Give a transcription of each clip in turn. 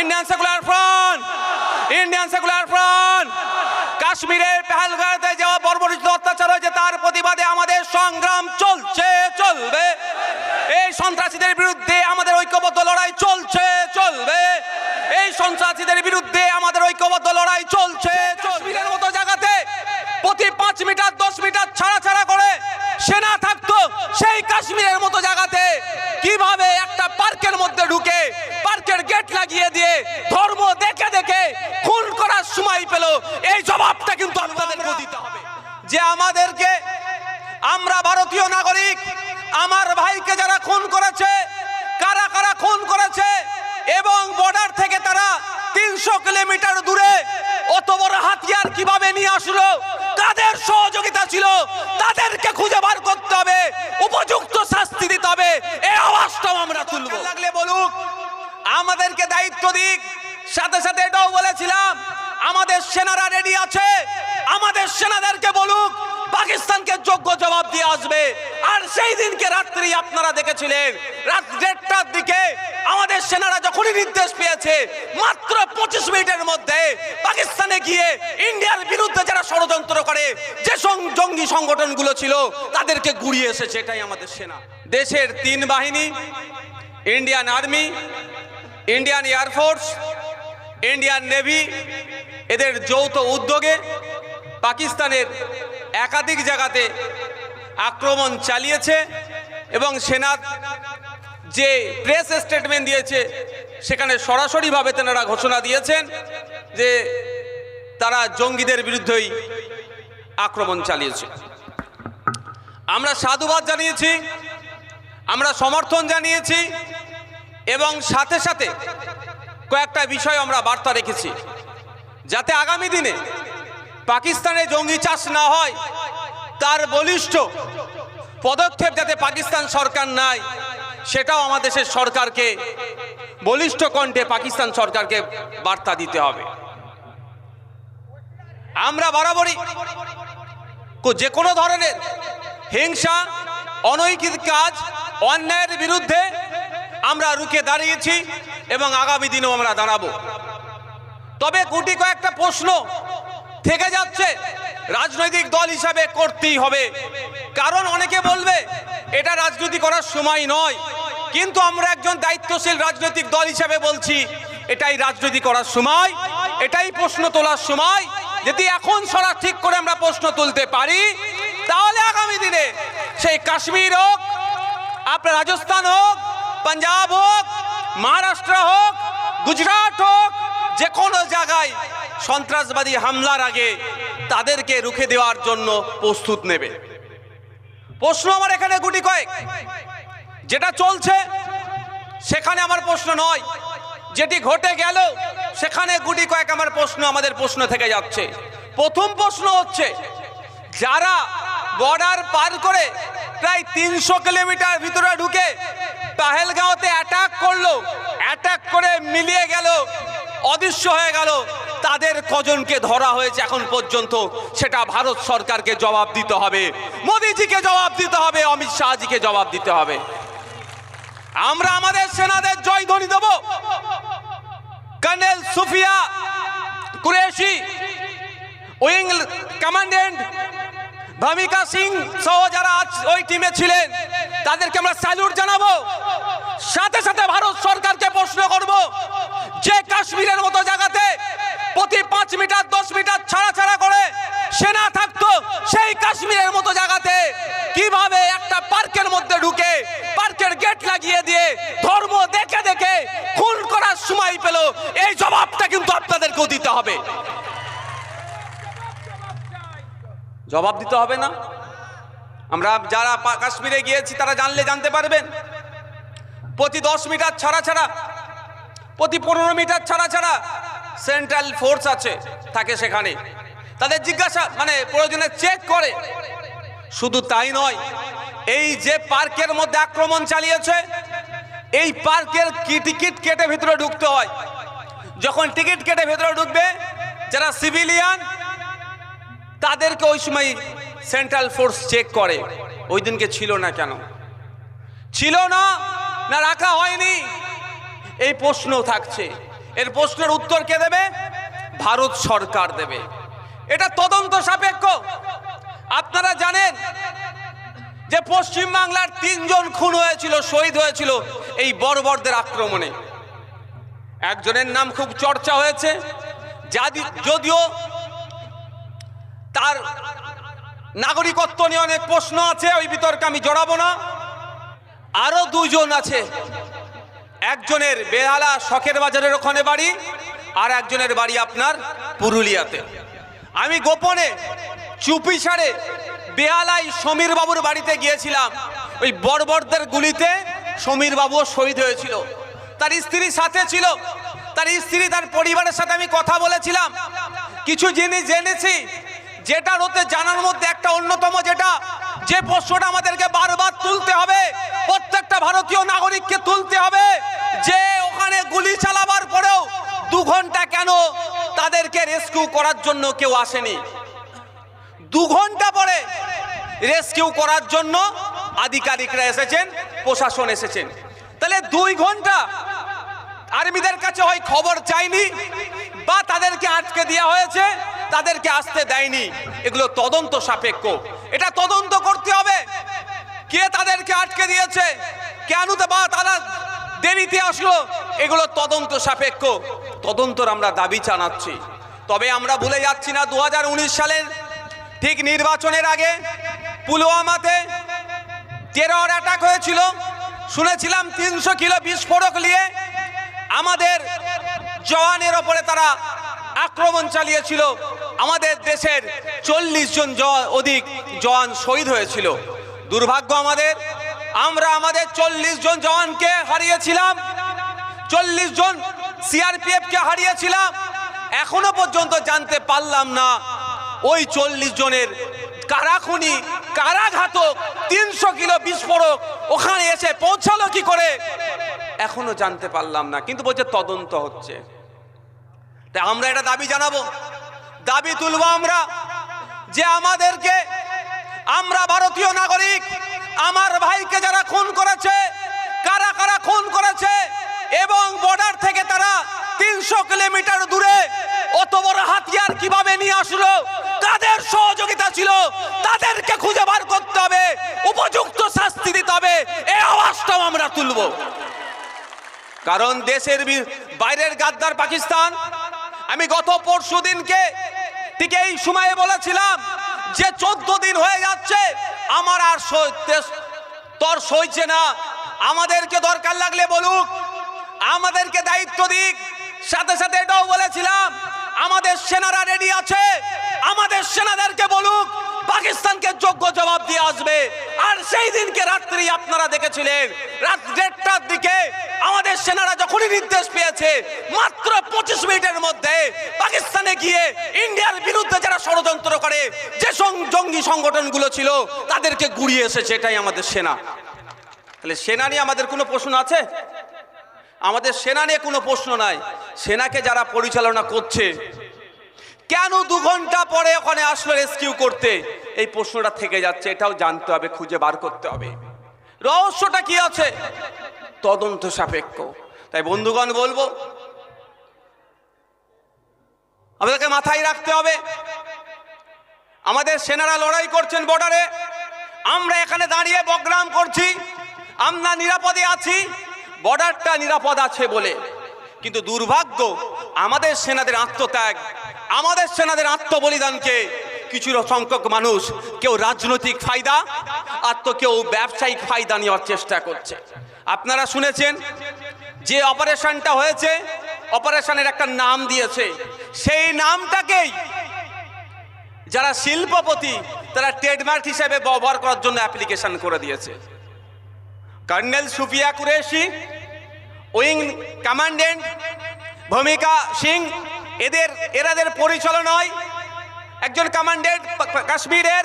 Indian Secular Front Indian Secular Front কাশ্মীরের পেহেলগাঁওতে যাওয়া বর্বরিত অত্যাচার হয়েছে তার প্রতিবাদে আমাদের সংগ্রাম চলছে চলবে। এই সন্ত্রাসীদের বিরুদ্ধে আমাদের ঐক্যবদ্ধ লড়াই চলছে চলবে। এই সন্ত্রাসীদের বিরুদ্ধে আমাদের ঐক্যবদ্ধ লড়াই চলছে কাশ্মীরের মতো জায়গাতে প্রতি পাঁচ মিটার দশ মিটার ছাড়া ছাড়া করে সেনা সেই কাশ্মীরের মতো জায়গাতে কীভাবে একটা পার্কের মধ্যে ঢুকে পার্কের গেট লাগিয়ে দিয়ে ধর্ম দেখে দেখে খুন করার সময় পেল, এই জবাবটা কিন্তু আপনাদেরকে দিতে হবে। যে আমাদেরকে আমরা ভারতীয় নাগরিক, আমার ভাইকে যারা খুন করেছে, কারা কারা খুন করেছে, এবং বর্ডার থেকে তারা তিনশো কিলোমিটার দূরে অত বড় হাতিয়ার কীভাবে নিয়ে আসলো? কাদের সহযোগিতা ছিল? তাদেরকে খুঁজে বার করতে হবে, উপযুক্ত শাস্তি দিতে হবে এই আওয়াজটাও আমরা তুলবো। লাগলে বলুক, আমাদেরকে দায়িত্ব দিক। সাথে সাথে এটাও বলেছিলাম, আমাদের সেনারা রেডি আছে, আমাদের সেনাদেরকে বলুক পাকিস্তানকে যোগ্য জবাব দিয়ে আসবে। আর সেই দিনকে রাত্রি আপনারা দেখেছিলেন। রাত দেড়টার দিকে আমাদের সেনারা যখনই নির্দেশ পেয়েছে, মাত্র পঁচিশ মিনিটের মধ্যে পাকিস্তানে গিয়ে ইন্ডিয়ার বিরুদ্ধে যারা ষড়যন্ত্র করে, যে জঙ্গি সংগঠনগুলো ছিল, তাদেরকে গুড়িয়ে এসেছে। এটাই আমাদের সেনা। দেশের তিন বাহিনী, Indian Army, Indian Air Force Indian Navy, এদের যৌথ উদ্যোগে পাকিস্তানের একাধিক জায়গাতে আক্রমণ চালিয়েছে এবং সেনা যে প্রেস স্টেটমেন্ট দিয়েছে, সেখানে সরাসরিভাবে তেনারা ঘোষণা দিয়েছেন যে তারা জঙ্গিদের বিরুদ্ধেই আক্রমণ চালিয়েছে। আমরা সাধুবাদ জানিয়েছি, আমরা সমর্থন জানিয়েছি এবং সাথে সাথে কয়েকটা বিষয় আমরা বার্তা রেখেছি। যাতে আগামী দিনে পাকিস্তানে জঙ্গি চাষ না হয়, তার বলিষ্ঠ পদক্ষেপ যাতে পাকিস্তান সরকার নেয়, সেটাও আমাদের দেশের সরকারকে, বলিষ্ঠ কণ্ঠে পাকিস্তান সরকারকে বার্তা দিতে হবে। আমরা বরাবরই যে কোনো ধরনের হিংসা অনৈতিক কাজ, অন্যায়ের বিরুদ্ধে আমরা রুখে দাঁড়িয়েছি এবং আগামী দিনেও আমরা দাঁড়াবো। তবে গুটি কয়েকটা প্রশ্ন থেকে যাচ্ছে। রাজনৈতিক দল হিসাবে করতেই হবে। কারণ অনেকে বলবে, এটা রাজনীতি করার সময় নয়। কিন্তু আমরা একজন দায়িত্বশীল রাজনৈতিক দল হিসাবে বলছি, এটাই রাজনীতি করার সময়, এটাই প্রশ্ন তোলার সময়। যদি এখন সরা ঠিক করে আমরা প্রশ্ন তুলতে পারি, তাহলে আগামী দিনে সেই কাশ্মীর হোক, আপনার রাজস্থান হোক, পাঞ্জাব হোক, মহারাষ্ট্র হোক, গুজরাট হোক, যে কোনো জায়গায় সন্ত্রাসবাদী হামলার আগে তাদেরকে রুখে দেওয়ার জন্য প্রস্তুত নেবে। প্রশ্ন আমার এখানে গুটি কয়েক। যেটা চলছে, সেখানে আমার প্রশ্ন নয়। যেটি ঘটে গেল, সেখানে গুটি কয়েক আমার প্রশ্ন আমাদের প্রশ্ন থেকে যাচ্ছে। প্রথম প্রশ্ন হচ্ছে, যারা বর্ডার পার করে প্রায় তিনশো কিলোমিটার ভিতরে ঢুকে পাহেলগাঁওতে অ্যাটাক করল অ্যাটাক করে মিলিয়ে গেল, অদৃশ্য হয়ে গেল তাদের কজনকে ধরা হয়েছে এখন পর্যন্ত, সেটা ভারত সরকারকে জবাব দিতে হবে। মোদিজিকে জবাব দিতে হবে, অমিত শাহজিকে জবাব দিতে হবে। আমরা আমাদের সেনাদের জয় ধ্বনি দেব। Colonel Sofiya Qureshi, wing commandant Bhumika Singh সহ যারা আজ ওই টিমে ছিলেন, তাদেরকে আমরা স্যালুট জানাব। সাথে সাথে ভারত সরকারকে প্রশ্ন করব, যে কাশ্মীরের মতো জায়গাতে প্রতি পাঁচ মিটার, দশ মিটার ছাড়া ছাড়া করে সেনা থাকতো, সেই কাশ্মীরের মতো জায়গাতে কীভাবে একটা পার্কের মধ্যে ঢুকে পার্কের গেট লাগিয়ে দিয়ে ধর্ম দেখে দেখে খুন করার সময় পেল, এই জবাবটা কিন্তু আপনাদেরকেও দিতে হবে। জবাব দিতে হবে না। আমরা যারা কাশ্মীরে গিয়েছি, তারা জানলে জানতে পারবেন। প্রতি দশ মিটার ছাড়া ছাড়া, প্রতি পনেরো মিটার ছাড়া ছাড়া সেন্ট্রাল ফোর্স আছে, থাকে সেখানে। তাদের জিজ্ঞাসা মানে প্রয়োজনে চেক করে। শুধু তাই নয়, এই যে পার্কের মধ্যে আক্রমণ চালিয়েছে, এই পার্কের কি টিকিট কেটে ভিতরে ঢুকতে হয়? যখন টিকিট কেটে ভেতরে ঢুকবে, যারা সিভিলিয়ান তাদেরকে ওই সময় সেন্ট্রাল ফোর্স চেক করে। ওই দিনকে ছিল না কেন? ছিল না না রাখা হয়নি? এই প্রশ্ন থাকছে। এর প্রশ্নের উত্তর কে দেবে? ভারত সরকার দেবে। এটা তদন্ত সাপেক্ষ। আপনারা জানেন যে পশ্চিম বাংলার তিনজন খুন হয়েছিল, শহীদ হয়েছিল এই বর্বরদের আক্রমণে। একজনের নাম খুব চর্চা হয়েছে। যাদি- যদিও তার নাগরিকত্ব নিয়ে অনেক প্রশ্ন আছে, ওই বিতর্কে আমি জড়াবো না। আরও দুজন আছে। একজনের বেহালা শখের বাজারের ওখানে বাড়ি, আর একজনের বাড়ি আপনার পুরুলিয়াতে। আমি গোপনে চুপি ছাড়ে বেহালাই সমীর বাবুর বাড়িতে গিয়েছিলাম। ওই বর্বরদের গুলিতে সমীর বাবুও শহীদ হয়েছিল। তার স্ত্রী সাথে ছিল। তার স্ত্রী তার পরিবারের সাথে আমি কথা বলেছিলাম। কিছু জিনিস জেনেছি। যেটার হতে জানার মধ্যে একটা অন্যতম যেটা, যে প্রশ্নটা আমাদেরকে বারবার তুলতে হবে, প্রত্যেকটা ভারতীয় নাগরিককে তুলতে হবে, যে ওখানে গুলি চালাবার পরেও দু ঘণ্টা কেন তাদেরকে রেস্কিউ করার জন্য কেউ আসেনি? দু ঘণ্টা পরে রেস্কিউ করার জন্য আধিকারিকরা এসেছেন, প্রশাসন এসেছেন। তাহলে দুই ঘণ্টা আর্মিদের কাছে হয় খবর চাইনি, বা তাদেরকে আটকে দেওয়া হয়েছে তাদেরকে আসতে দেয়নি। এগুলো তদন্ত সাপেক্ষ। এটা তদন্ত করতে হবে। কে তাদেরকে আটকে দিয়েছে? কেন বা তারা দেরিতে আসলো? এগুলো তদন্ত সাপেক্ষ। তদন্তর আমরা দাবি জানাচ্ছি। তবে আমরা ভুলে যাচ্ছি না দু হাজার উনিশ সালের ঠিক নির্বাচনের আগে পুলওয়ামাতে টেরর অ্যাটাক হয়েছিল। শুনেছিলাম তিনশো কিলো বিস্ফোরক নিয়ে আমাদের জওয়ানের ওপরে তারা আক্রমণ চালিয়েছিল। আমাদের দেশের চল্লিশ জন অধিক জওয়ান শহীদ হয়েছিল। দুর্ভাগ্য আমাদের, আমরা আমাদের চল্লিশ জন জওয়ানকে হারিয়েছিলাম। চল্লিশ জন সিআরপিএফকে হারিয়েছিলাম। এখনও পর্যন্ত জানতে পারলাম না, ওই চল্লিশ জনের কারা খুনি, কারা ঘাতক, তিনশো কিলো বিস্ফোরক, ওখানে এসে পৌঁছালো কি করে? এখনও জানতে পারলাম না, কিন্তু বলছে তদন্ত হচ্ছে। তাই আমরা এটা দাবি জানাব। দাবি তুলব আমরা যে আমাদেরকে আমরা ভারতীয় নাগরিক, আমার ভাইকে যারা খুন করেছে, কারা কারা খুন করেছে, এবং বর্ডার থেকে তারা তিনশো কিলোমিটার দূরে অত বড় হাতিয়ার কীভাবে নিয়ে আসলো, কাদের সহযোগিতা ছিল, তাদেরকে খুঁজে বার করতে হবে, উপযুক্ত শাস্তি দিতে হবে, এই আওয়াজটাও আমরা তুলবো। কারণ দেশের বাইরের গাদ্দার পাকিস্তান আমি গত পরশু দিনকে ঠিক এই সময়ে বলেছিলাম যে চোদ্দ দিন হয়ে যাচ্ছে, আমার আর তর সইছে না। আমাদেরকে দরকার লাগলে বলুক, আমাদেরকে দায়িত্ব দিক। সাথে সাথে এটাও বলেছিলাম, আমাদের সেনারা রেডি আছে, আমাদের সেনাদেরকে বলুক পাকিস্তানকে যোগ্য জবাব দিয়ে আসবে। আর সেই দিনকে রাত্রি আপনারা দেখেছিলেন। রাত দেড়টার দিকে আমাদের সেনারা যখনই নির্দেশ পেয়েছে, মাত্র পঁচিশ মিনিটের মধ্যে পাকিস্তানে গিয়ে ইন্ডিয়ার বিরুদ্ধে যারা ষড়যন্ত্র করে, যে জঙ্গি সংগঠনগুলো ছিল, তাদেরকে গুড়িয়ে এসেছে, এটাই আমাদের সেনা। তাহলে সেনা নিয়ে আমাদের কোনো প্রশ্ন আছে? আমাদের সেনা নিয়ে কোনো প্রশ্ন নাই। সেনাকে যারা পরিচালনা করছে কেন দু ঘণ্টা পরে ওখানে আসলো রেস্কিউ করতে? এই প্রশ্নটা থেকে যাচ্ছে, এটাও জানতে হবে, খুঁজে বার করতে হবে। রহস্যটা কি আছে? তদন্ত সাপেক্ষ। তাই বন্ধুগণ বলব, আমাদেরকে মাথায় রাখতে হবে, আমাদের সেনারা লড়াই করছেন বর্ডারে আমরা এখানে দাঁড়িয়ে বগ্রাম করছি, আমরা নিরাপদে আছি বর্ডারটা নিরাপদ আছে বলে। কিন্তু দুর্ভাগ্য, আমাদের সেনাদের আত্মত্যাগ আমাদের সেনাদের আত্মবলিদানকে কিছু সংখ্যক মানুষ, কেউ রাজনৈতিক ফায়দা আর তো কেউ ব্যবসায়িক ফায়দা নেওয়ার চেষ্টা করছে। আপনারা শুনেছেন যে অপারেশনটা হয়েছে, অপারেশনের একটা নাম দিয়েছে। সেই নামটাকেই যারা শিল্পপতি, তারা ট্রেডমার্ক হিসেবে ব্যবহার করার জন্য অ্যাপ্লিকেশন করে দিয়েছে। Colonel Sofiya Qureshi, wing commandant Bhumika Singh এদের, এরাদের পরিচালনায় একজন কমান্ডেন্ট কাশ্মীরের,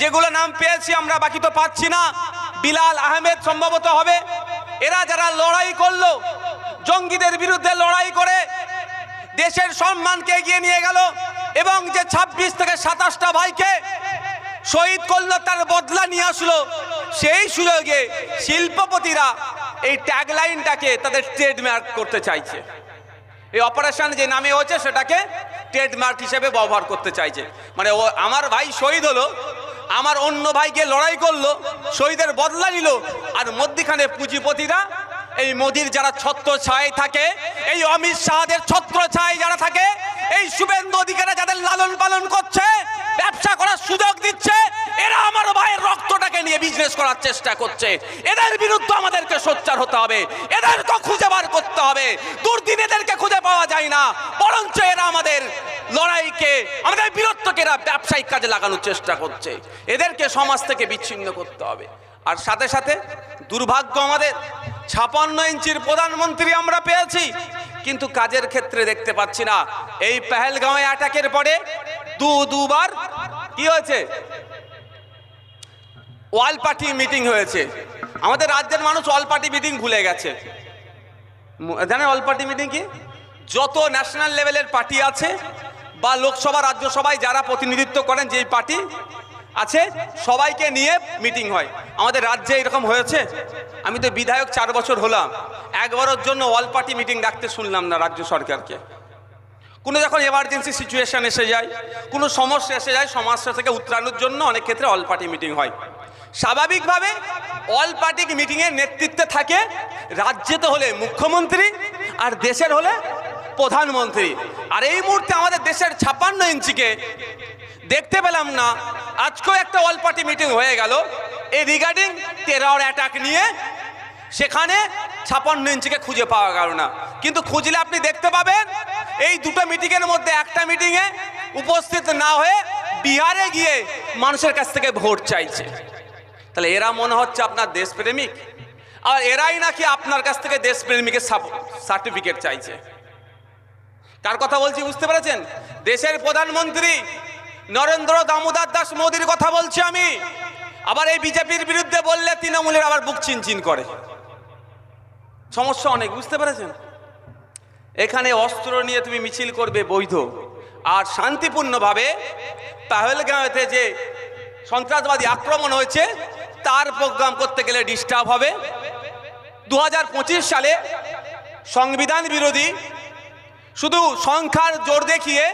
যেগুলো নাম পেয়েছি আমরা, বাকি তো পাচ্ছি না। বিলাল আহমেদ সম্ভবত হবে। এরা যারা লড়াই করল, জঙ্গিদের বিরুদ্ধে লড়াই করে, দেশের সম্মানকে এগিয়ে নিয়ে গেল এবং যে ২৬ থেকে সাতাশটা ভাইকে শহীদ করল, তার বদলা নিয়ে আসলো, সেই সুযোগে শিল্পপতিরা এই ট্যাগলাইনটাকে তাদের ট্রেডমার্ক করতে চাইছে। এই অপারেশন যে নামে হয়েছে সেটাকে ট্রেডমার্ক হিসেবে ব্যবহার করতে চাইছে। মানে ও আমার ভাই শহীদ হলো, আমার অন্য ভাইকে লড়াই করল, শহীদের বদলা নিল, আর মধ্যিখানে পুঁজিপতিরা এই মোদির যারা ছত্র ছায় থাকে, এই অমিত শাহদের ছত্র ছায় যারা থাকে, এই শুভেন্দু অধিকারা যাদের লালন পালন করছে, ব্যবসা করার সুযোগ দিচ্ছে, এরা আমার ভাইয়ের রক্তটাকে নিয়ে বিজনেস করার চেষ্টা করছে। এদের বিরুদ্ধে আমাদেরকে সোচ্চার হতে হবে, এদেরকে খুঁজে বার করতে হবে। দুর্দিন এদেরকে খুঁজে পাওয়া যায় না, বরঞ্চ এরা আমাদের লড়াইকে, আমাদের বীরত্বকে এরা ব্যবসায়িক কাজে লাগানোর চেষ্টা করছে। এদেরকে সমাজ থেকে বিচ্ছিন্ন করতে হবে। আর সাথে সাথে দুর্ভাগ্য আমাদের ছাপান্ন ইঞ্চির প্রধানমন্ত্রী আমরা পেয়েছি, কিন্তু কাজের ক্ষেত্রে দেখতে পাচ্ছি না। এই পেহেলগাঁওয়ে অ্যাটাকের পরে দু, দুবার কি হয়েছে? ওয়াল পার্টি মিটিং হয়েছে। আমাদের রাজ্যের মানুষ ওয়াল পার্টি মিটিং ভুলে গেছে। জানেন অল পার্টি মিটিং কি? যত ন্যাশনাল লেভেলের পার্টি আছে বা লোকসভা, রাজ্যসভায় যারা প্রতিনিধিত্ব করেন, যেই পার্টি আছে, সবাইকে নিয়ে মিটিং হয়। আমাদের রাজ্যে এরকম হয়েছে? আমি তো বিধায়ক চার বছর হলাম। একবারের জন্য অল পার্টি মিটিং ডাকতে শুনলাম না রাজ্য সরকারকে। কোনো যখন এমার্জেন্সি সিচুয়েশন এসে যায়, কোনো সমস্যা এসে যায় সমস্যা থেকে উত্তরানোর জন্য অনেক ক্ষেত্রে অল পার্টি মিটিং হয়। স্বাভাবিকভাবে অল পার্টি মিটিংয়ের নেতৃত্বে থাকে রাজ্যে তো হলে মুখ্যমন্ত্রী আর দেশের হলে প্রধানমন্ত্রী। আর এই মুহূর্তে আমাদের দেশের ছাপ্পান্ন ইঞ্চিকে দেখতে পেলাম না। আজকেও একটা অল পার্টি মিটিং হয়ে গেল। এই রিগার্ডিং টেরর অ্যাটাক নিয়ে সেখানে ছাপান্ন ইঞ্চিকে খুঁজে পাওয়া গেল না। কিন্তু খুঁজলে আপনি দেখতে পাবেন, এই দুটো মিটিংয়ের মধ্যে একটা মিটিংয়ে উপস্থিত না হয়ে বিহারে গিয়ে মানুষের কাছ থেকে ভোট চাইছে। তাহলে এরা মনে হচ্ছে আপনার দেশপ্রেমিক, আর এরাই নাকি আপনার কাছ থেকে দেশপ্রেমিকের সার্টিফিকেট চাইছে। কার কথা বলছি বুঝতে পেরেছেন? দেশের প্রধানমন্ত্রী নরেন্দ্র দামোদর দাস মোদীর কথা বলছি আমি। আবার এই বিজেপির বিরুদ্ধে বললে তৃণমূলের আবার বুক চিনচিন করে। সমস্যা অনেক, বুঝতে পেরেছেন? এখানে অস্ত্র নিয়ে তুমি মিছিল করবে বৈধ। আর শান্তিপূর্ণভাবে পাহেলগাঁওতে যে সন্ত্রাসবাদী আক্রমণ হয়েছে, তার প্রোগ্রাম করতে গেলে ডিস্টার্ব হবে। দু হাজার পঁচিশ সালে সংবিধান বিরোধী শুধু সংখ্যার জোর দেখিয়ে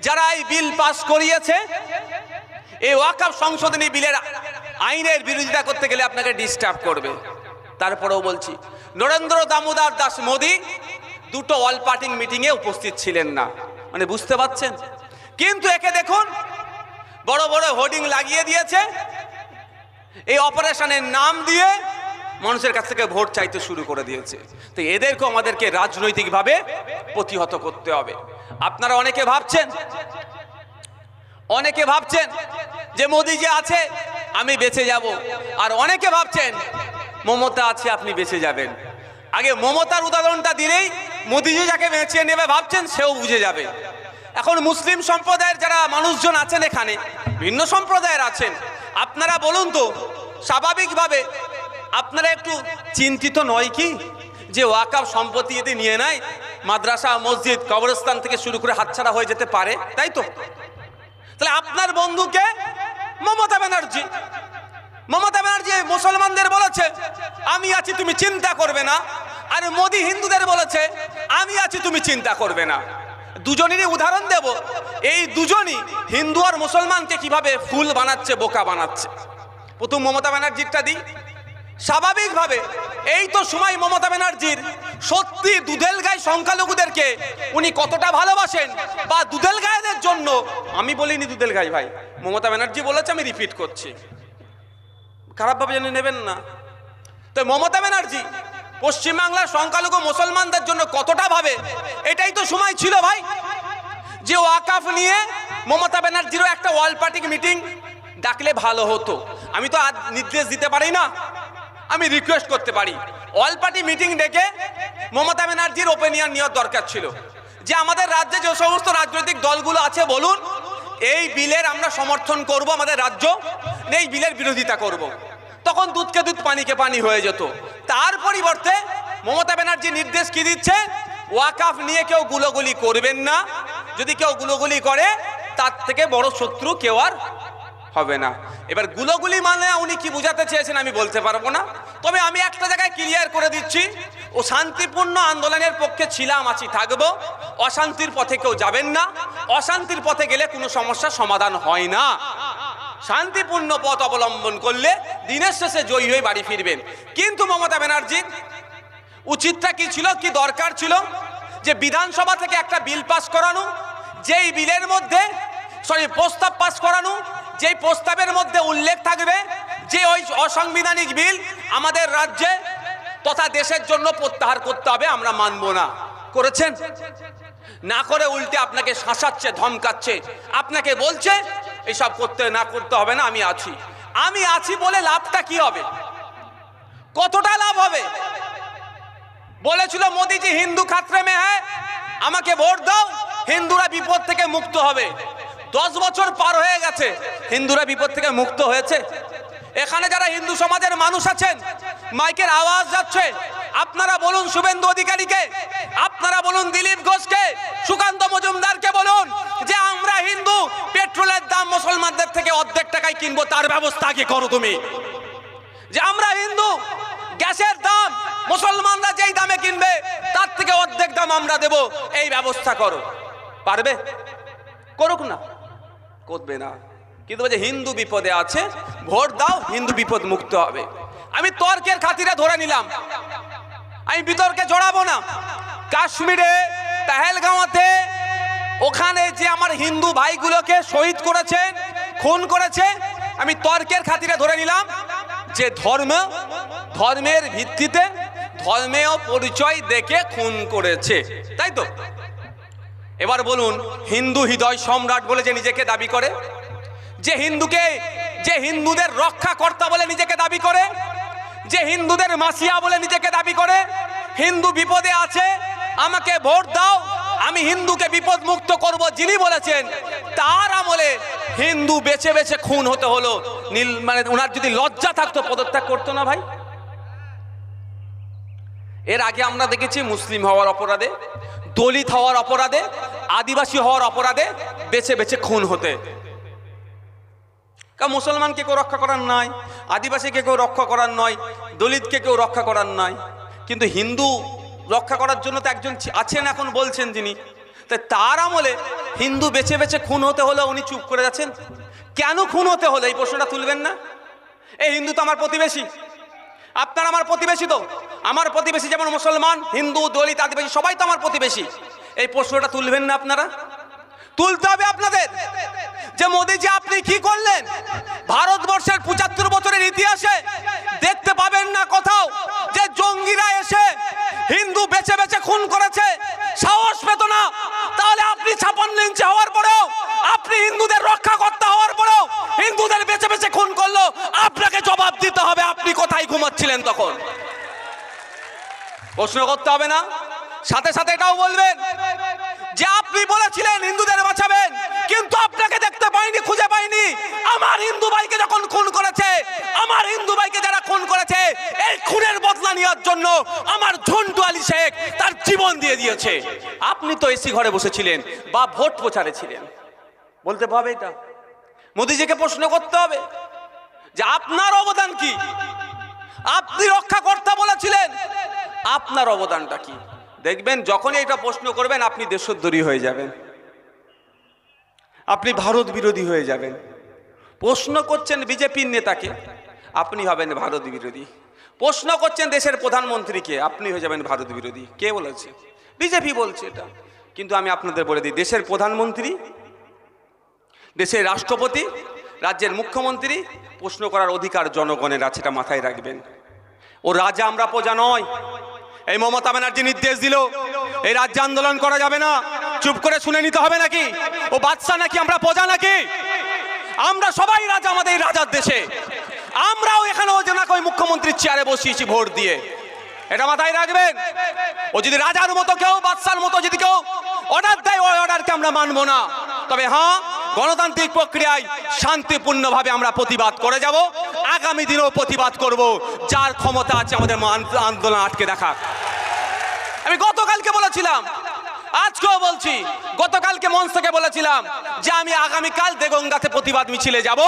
যারা এই বিল পাস করিয়েছে এই ওয়াকাফ সংশোধনী বিলের আইনের বিরোধিতা করতে গেলে আপনাকে ডিস্টার্ব করবে। তারপরেও বলছি, নরেন্দ্র দামোদর দাস মোদী দুটো অল পার্টি মিটিংয়ে উপস্থিত ছিলেন না। মানে বুঝতে পারছেন? কিন্তু একে দেখুন, বড় বড় হোর্ডিং লাগিয়ে দিয়েছে। এই অপারেশনের নাম দিয়ে মানুষের কাছ থেকে ভোট চাইতে শুরু করে দিয়েছে। তো এদেরকেও আমাদেরকে রাজনৈতিকভাবে প্রতিহত করতে হবে। আপনারা অনেকে ভাবছেন অনেকে ভাবছেন যে মোদি যে আছে, আমি বেঁচে যাব। আর অনেকে ভাবছেন, মমতা আছে, আপনি বেঁচে যাবেন। আগে মমতার উদাহরণটা দিলেই মোদিজি যাকে বেঁচিয়ে নেবে ভাবছেন, সেও বুঝে যাবে। এখন মুসলিম সম্প্রদায়ের যারা মানুষজন আছেন এখানে, ভিন্ন সম্প্রদায়ের আছেন, আপনারা বলুন তো, স্বাভাবিকভাবে আপনারা একটু চিন্তিত নয় কি? যে ওয়াকাফ সম্পত্তি যদি নিয়ে নেয়, মাদ্রাসা, মসজিদ, কবরস্থান থেকে শুরু করে হাতছাড়া হয়ে যেতে পারে, তাই তো? তাহলে আপনার বন্ধুকে মমতা ব্যানার্জি মমতা ব্যানার্জি মুসলমানদের বলেছে, আমি আছি, তুমি চিন্তা করবে না। আর মোদি হিন্দুদের বলেছে, আমি আছি, তুমি চিন্তা করবে না। দুজনেরই উদাহরণ দেব। এই দুজনই হিন্দু আর মুসলমানকে কীভাবে ফুল বানাচ্ছে, বোকা বানাচ্ছে? প্রথম মমতা ব্যানার্জিরটা দিই। স্বাভাবিকভাবে এই তো সময় মমতা ব্যানার্জির। সত্যি দুধেল গায়ে সংখ্যালঘুদেরকে উনি কতটা ভালোবাসেন বা দুধেল গায়েদের জন্য, আমি বলিনি দুধেল গাই ভাই, মমতা ব্যানার্জি বলেছে, আমি রিপিট করছি। খারাপভাবে জেনে নেবেন না। তো মমতা ব্যানার্জি, পশ্চিমবাংলার সংখ্যালঘু মুসলমানদের জন্য কতটা ভাবে, এটাই তো সময় ছিল ভাই। যে ওয়াকাফ নিয়ে মমতা ব্যানার্জিরও একটা ওয়াল পার্টি মিটিং ডাকলে ভালো হতো। আমি তো আর নির্দেশ দিতে পারি না। আমি রিকোয়েস্ট করতে পারি। অল পার্টি মিটিং ডেকে মমতা ব্যানার্জির ওপিনিয়ন নেওয়ার দরকার ছিল। যে আমাদের রাজ্যে যে সমস্ত রাজনৈতিক দলগুলো আছে, বলুন, এই বিলের আমরা সমর্থন করব, আমাদের রাজ্য এই বিলের বিরোধিতা করব। তখন দুধকে দুধ, পানিকে পানি হয়ে যেত। তার পরিবর্তে মমতা ব্যানার্জি নির্দেশ কি দিচ্ছে? ওয়াকাফ নিয়ে কেউ গুলোগুলি করবেন না। যদি কেউ গুলোগুলি করে, তার থেকে বড় শত্রু কেউ আর হবে না। এবার গুলোগুলি মানে উনি কি বুঝাতে চেয়েছেন আমি বলতে পারব না। তবে আমি একটা জায়গায় ক্লিয়ার করে দিচ্ছি, ও শান্তিপূর্ণ আন্দোলনের পক্ষে ছিলাম, আছি, থাকব। অশান্তির পথে কেউ যাবেন না। অশান্তির পথে গেলে কোনো সমস্যার সমাধান হয় না। শান্তিপূর্ণ পথ অবলম্বন করলে দিনের শেষে জয়ী হয়ে বাড়ি ফিরবেন। কিন্তু মমতা ব্যানার্জি, উচিতটা কি ছিল, কি দরকার ছিল? যে বিধানসভা থেকে একটা বিল পাস করানো, যেই বিলের মধ্যে সরি, প্রস্তাব পাস করানো, যেই প্রস্তাবের মধ্যে উল্লেখ থাকবে যে ওই অসাংবিধানিক বিল আমাদের রাজ্যে তথা দেশের জন্য প্রত্যাহার করতে হবে, আমরা মানব না। করেছেন? না করে উল্টে আপনাকে শাসাচ্ছে, ধমকাচ্ছে। আপনাকে বলছে, এসব করতে না করতে হবে না, আমি আছি। আমি আছি বলে লাভটা কি হবে? কতটা লাভ হবে? বলেছিল মোদিজি, হিন্দু খাতরে মে হ্যাঁ আমাকে ভোট দাও, হিন্দুরা বিপদ থেকে মুক্ত হবে। দশ বছর পার হয়ে গেছে। হিন্দুরা বিপদ থেকে মুক্ত হয়েছে। এখানে যারা হিন্দু সমাজের মানুষ আছেন, মাইকের আওয়াজ যাচ্ছে। আপনারা বলুন শুভেন্দু অধিকারীকে, আপনারা বলুন দিলীপ ঘোষকে, সুকান্ত মজুমদারকে বলুন যে আমরা হিন্দু, পেট্রোলের দাম মুসলমানদের থেকে অর্ধেক টাকায় কিনবো, তার ব্যবস্থা আগে করো তুমি? যে আমরা হিন্দু, গ্যাসের দাম মুসলমানরা যেই দামে কিনবে, তার থেকে অর্ধেক দাম আমরা দেব, এই ব্যবস্থা করো। পারবে? করুক না। করবে না। কিন্তু বলছে, হিন্দু বিপদে আছে, ভোট দাও, হিন্দু বিপদ মুক্ত হবে। আমি তর্কের খাতিরে ধরে নিলাম। আমি বিতর্কে জড়াবো না। কাশ্মীরে, পেহেলগাঁওতে, ওখানে যে আমার হিন্দু ভাইগুলোকে শহীদ করেছে, খুন করেছে, আমি তর্কের খাতিরে ধরে নিলাম যে ধর্ম, ধর্মের ভিত্তিতে ধর্মেও পরিচয় দেখে খুন করেছে। তাই তো? এবার বলুন, হিন্দু হৃদয় সম্রাট বলে যে নিজেকে দাবি করে? যে হিন্দুকে, যে হিন্দুদের রক্ষাকর্তা বলে নিজেকে দাবি করে? যে হিন্দুদের মাসিয়া বলে নিজেকে দাবি করে? হিন্দু বিপদে আছে, আমাকে ভোট দাও, আমি হিন্দুকে বিপদ মুক্ত করব যিনি বলেছেন, তার আমলে হিন্দু বেছে বেছে খুন হতে হলো। নীল মানে ওনার যদি লজ্জা থাকতো, পদত্যাগ করতো না ভাই? এর আগে আমরা দেখেছি মুসলিম হওয়ার অপরাধে, দলিত হওয়ার অপরাধে, আদিবাসী হওয়ার অপরাধে বেছে বেছে খুন হতে। কারণ মুসলমানকে কেউ রক্ষা করার নয় আদিবাসীকে কেউ রক্ষা করার নয় দলিতকে কেউ রক্ষা করার নয় কিন্তু হিন্দু রক্ষা করার জন্য তো একজন আছেন এখন বলছেন যিনি। তাই তার আমলে হিন্দু বেছে বেছে খুন হতে হলে উনি চুপ করে যাচ্ছেন। কেন খুন হতে হলে? এই প্রশ্নটা তুলবেন না? এই হিন্দু তো আমার প্রতিবেশী। আপনার আমার প্রতিবেশী তো। আমার প্রতিবেশী যেমন মুসলমান, হিন্দু, দলিত, আদিবাসী, সবাই তো আমার প্রতিবেশী। এই প্রশ্নটা তুলবেন না আপনারা? তুলতে হবে আপনাদের। যে মোদীজি, আপনি কি করলেন? ভারতবর্ষের পঁচাত্তর বছরের ইতিহাসে দেখতে পাবেন না কোথাও যে জঙ্গিরা এসে হিন্দু বেছে বেছে খুন করেছে। সাহস পেত না। তাহলে আপনি ছাপান্ন ইঞ্চি হওয়ার পরেও আপনি হিন্দুদের রক্ষা করতে হওয়ার পরেও হিন্দুদের বেছে বেছে খুন করল আপনাকে জবাব দিতে হবে আপনি ঘুমাচ্ছিলেন তখন। প্রশ্ন করতে হবে না। সাথে সাথে এটাও বলবেন যে আপনি বলেছিলেন হিন্দুদের বাঁচাবেন, কিন্তু আপনাকে দেখতে পাইনি, খুঁজে পাইনি। আমার হিন্দু ভাইকে যখন খুন করেছে, আমার হিন্দু ভাইকে যারা খুন করেছে, এই খুনের বদলা নেওয়ার জন্য আমার ঝন্টু আলী শেখ তার জীবন দিয়ে দিয়েছে। আপনি তো এসি ঘরে বসেছিলেন বা ভোট প্রচারে ছিলেন। বলতে পারবে এটা? মোদিজিকে প্রশ্ন করতে হবে যে আপনার অবদান কি? আপনি রক্ষা করতে বলেছিলেন। আপনার অবদানটা কি? দেখবেন, যখনই এটা প্রশ্ন করবেন, আপনি দেশোদ্দরী হয়ে যাবেন। আপনি ভারত বিরোধী হয়ে যাবেন। প্রশ্ন করছেন বিজেপির নেতাকে, আপনি হবেন ভারত বিরোধী। প্রশ্ন করছেন দেশের প্রধানমন্ত্রীকে, আপনি হয়ে যাবেন ভারত বিরোধী। কে বলেছে? বিজেপি বলছে এটা। কিন্তু আমি আপনাদের বলে দিই, দেশের প্রধানমন্ত্রী, দেশের রাষ্ট্রপতি রাজ্যের মুখ্যমন্ত্রী প্রশ্ন করার অধিকার জনগণের আছে, এটা মাথায় রাখবেন। ও রাজা আমরা প্রজা নয়। এই মমতা ব্যানার্জি নির্দেশ দিল, এই রাজ্য আন্দোলন করা যাবে না। চুপ করে শুনে নিতে হবে নাকি? ও বাদশা নাকি আমরা প্রজা নাকি? আমরা সবাই রাজা, আমাদের রাজার দেশে। আমরাও এখানে ওজনাকে ওই মুখ্যমন্ত্রীর চেয়ারে বসিয়েছি ভোট দিয়ে। এটা মাথায় রাখবেন? ও যদি রাজার মতো কেউ, বাদশার মতো যদি কেউ অর্ডার দেয় ওই অর্ডারকে আমরা মানবো না। তবে হ্যাঁ গণতান্ত্রিক প্রক্রিয়ায় শান্তিপূর্ণভাবে আমরা প্রতিবাদ করে যাব। আগামী দিনেও প্রতিবাদ করব। যার ক্ষমতা আছে আমাদের আন্দোলন আটকে রাখা আমি গতকালকে বলেছিলাম, আজকেও বলছি, গতকালকে মঞ্চ থেকে বলেছিলাম যে আমি আগামীকাল দেগঙ্গাতে প্রতিবাদ মিছিলে যাব।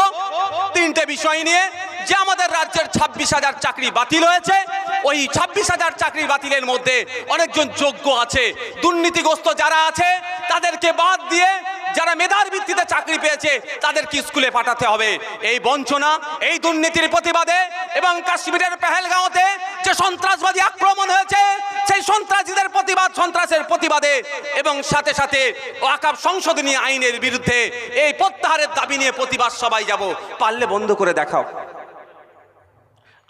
তিনটে বিষয় নিয়ে যে আমাদের রাজ্যের ছাব্বিশ হাজার চাকরি বাতিল হয়েছে। ওই ছাব্বিশ হাজার চাকরি বাতিলের মধ্যে অনেকজন যোগ্য আছে। দুর্নীতিগ্রস্ত যারা আছে, তাদেরকে বাদ দিয়ে যারা মেধার ভিত্তিতে চাকরি পেয়েছে, তাদেরকে স্কুলে পাঠাতে হবে। এই বঞ্চনা, এই দুর্নীতির প্রতিবাদে এবং কাশ্মীরের পেহেলগাঁওতে যে সন্ত্রাসবাদী আক্রমণ হয়েছে, সেই সন্ত্রাসীদের প্রতিবাদ সন্ত্রাসের প্রতিবাদে এবং সাথে সাথে ওয়াকাব সংশোধনী আইনের বিরুদ্ধে এই প্রত্যাহারের দাবি নিয়ে প্রতিবাদ সবাই যাব। পারলে বন্ধ করে দেখাও।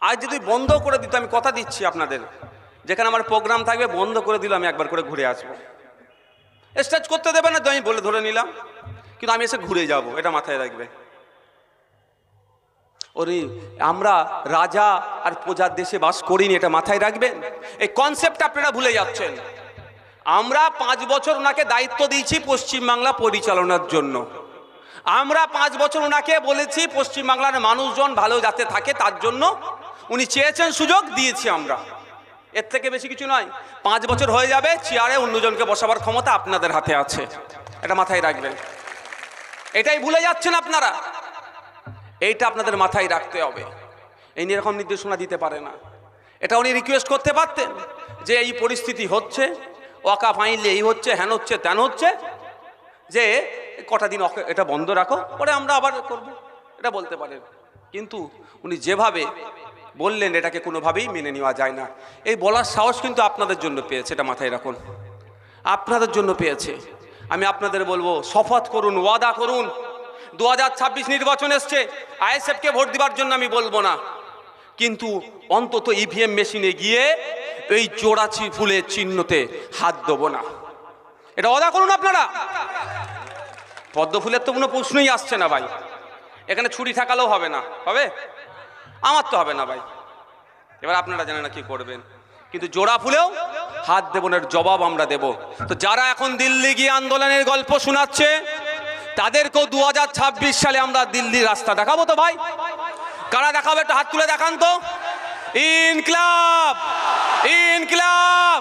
আজ যদি বন্ধ করে দিত, আমি কথা দিচ্ছি আপনাদের। যেখানে আমার প্রোগ্রাম থাকবে, বন্ধ করে দিল, আমি একবার করে ঘুরে আসব। স্টেজ করতে দেবে না, তো আমি বলে ধরে নিলাম। কিন্তু আমি এসে ঘুরে যাব, এটা মাথায় রাখবে। ওরে, আমরা রাজা আর প্রজার দেশে বাস করিনি, এটা মাথায় রাখবেন এই কনসেপ্ট আপনারা ভুলে যাচ্ছেন। আমরা পাঁচ বছর ওনাকে দায়িত্ব দিয়েছি পশ্চিমবাংলা পরিচালনার জন্য। আমরা পাঁচ বছর ওনাকে বলেছি পশ্চিমবাংলার মানুষজন ভালো যাতে থাকে, তার জন্য উনি চেয়েছেন সুযোগ, দিয়েছি আমরা। এর থেকে বেশি কিছু নয়। পাঁচ বছর হয়ে যাবে, চেয়ারে অন্যজনকে বসাবার ক্ষমতা আপনাদের হাতে আছে। এটা মাথায় রাখবেন। এটাই ভুলে যাচ্ছেন আপনারা। এইটা আপনাদের মাথায় রাখতে হবে। এই নিয়ে এরকম নির্দেশনা দিতে পারে না। এটা উনি রিকোয়েস্ট করতে পারতেন যে এই পরিস্থিতি হচ্ছে, ওয়াকা ফাইনলে এই হচ্ছে, হ্যান হচ্ছে, ত্যান হচ্ছে, যে কটা দিন এটা বন্ধ রাখো, পরে আমরা আবার করব। এটা বলতে পারেন। কিন্তু উনি যেভাবে বললেন, এটাকে কোনোভাবেই মেনে নেওয়া যায় না। এই বলার সাহস কিন্তু আপনাদের জন্য পেয়েছে, এটা মাথায় রাখুন। আপনাদের জন্য পেয়েছে। আমি আপনাদের বলব, শপথ করুন, ওয়াদা করুন। দু হাজার ছাব্বিশ নির্বাচন এসছে, আইএসএফকে ভোট দেওয়ার জন্য আমি বলব না। কিন্তু অন্তত ইভিএম মেশিনে গিয়ে এই জোড়াচি ফুলের চিহ্নতে হাত দেবো না। এটা ওয়াদা করুন আপনারা। পদ্ম ফুলের তো কোনো প্রশ্নই আসছে না ভাই। এখানে ছুরি থাকালেও হবে না। হবে? আমার তো হবে না ভাই। এবার আপনারা জানেন না কি করবেন। কিন্তু জোড়া ফুলেও হাত দেবো না জবাব আমরা দেব। তো যারা এখন দিল্লি গিয়ে আন্দোলনের গল্প শোনাচ্ছে, তাদেরকেও দু হাজার ছাব্বিশ সালে আমরা দিল্লির রাস্তা দেখাবো তো ভাই। কারা দেখাবে একটা হাত তুলে দেখান তো। ইনক্লাব! ইনক্লাব!